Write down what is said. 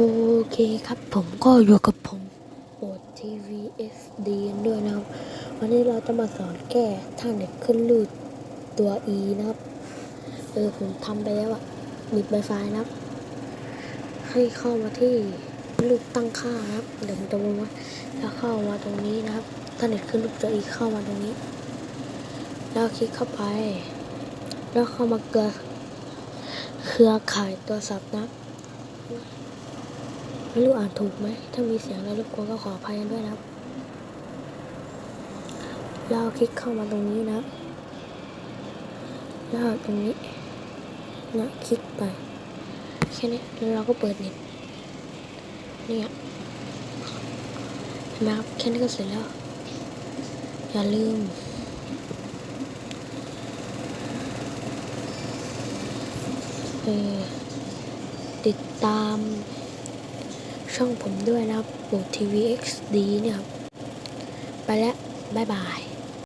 โอเคครับผมก็อยู่กับผมโอทีวีเอสดีด้วยนะครับ วันนี้เราจะมาสอนแก้ท่าเน็ตขึ้นรูดตัว E นะครับ เออผมทำไปแล้วอะบิดไวไฟนะครับ ให้เข้ามาที่รูปตั้งค่านะครับเดี๋ยวผมจะวงไว้แล้วเข้ามาตรงนี้นะครับท่าเน็ตขึ้นรูปตัว E เข้ามาตรงนี้ แล้วคลิกเข้าไป แล้วเข้ามาเกลือเครือข่ายตัวสับนะครับ ไม่รู้อ่านถูกไหม ถ้ามีเสียงอะไรรบกวนก็ขออภัยกันด้วยนะครับ เราคลิกเข้ามาตรงนี้นะแล้วตรงนี้นะคลิกไป แค่นี้แล้วเราก็เปิดเน็ตนี่ยเห็นไหมครับแค่นี้ก็เสร็จแล้ว อย่าลืมเออติดตาม ช่องผมด้วยนะครับโหลดทีวี XD เนี่ยครับ ไปแล้ว บ๊ายบาย